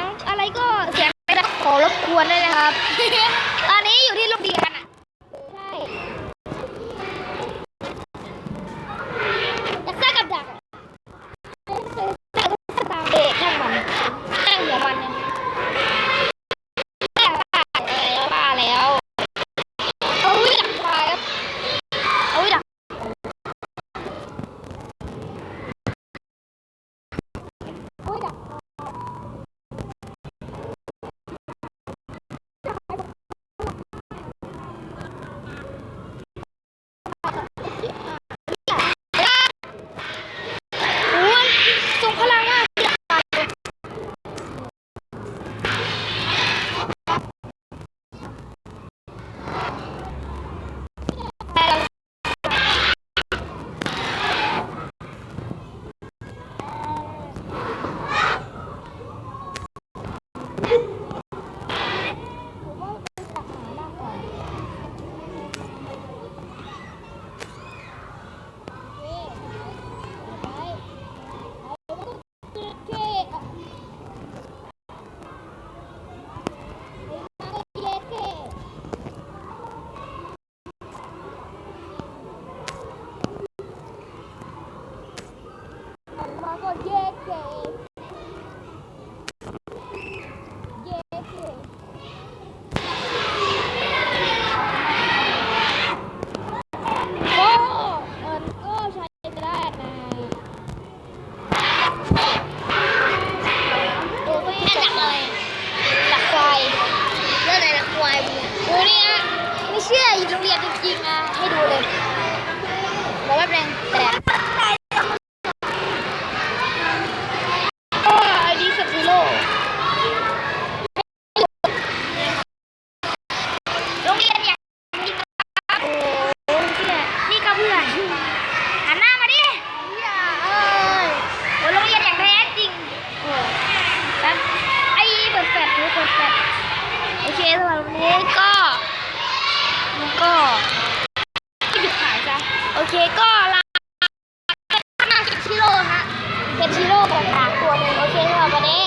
ยงอะไรก็เสียงไม่ได้ขอรบกวนด้วยนะครับอันนี้ วายดูนี่นะไม่เชื่ออยู่โรงเรียนจริงๆนะให้ดูเลยบอกว่าแปลงแต่ นี้ก็ก็หยุดขายจ้ะโอเคก็ราเป็นขาวนาเกิโร่ฮะกิโร่ของตัวนึงโอเคสำหรับวันนี้